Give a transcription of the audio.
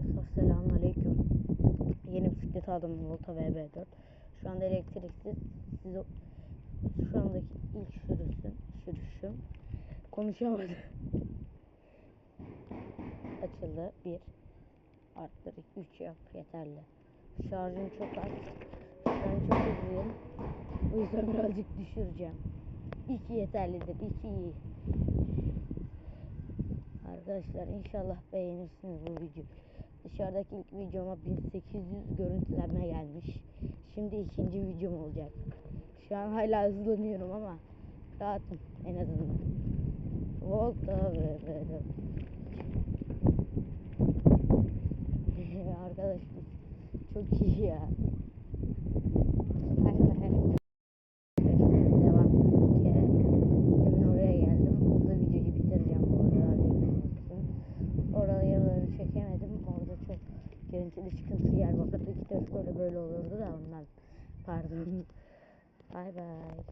Arkadaşlar selamünaleyküm. Yeni bisiklet aldım Volta VB4. Şu anda elektriksiz. Siz o, şu andaki ilk sürüşüm, sürüşüm. Konuşamadım. Açıldı. 1 arttır 3 yap yeterli. Şarjım çok az. Ben çok hızlıyım. O yüzden birazcık düşüreceğim. 2 yeterlidir. 2 iyi. Arkadaşlar inşallah beğenirsiniz bu videoyu. Dışarıdaki ilk videoma 1800 görüntülenme gelmiş. Şimdi ikinci videom olacak. Şu an hala hızlanıyorum ama rahatım en azından. Volta böyle. Arkadaşlar çok iyi ya. Çekemedim. Görüntülü sıkıntı yer vardı. İki böyle böyle olurdu da ondan. Pardon. Bay bay.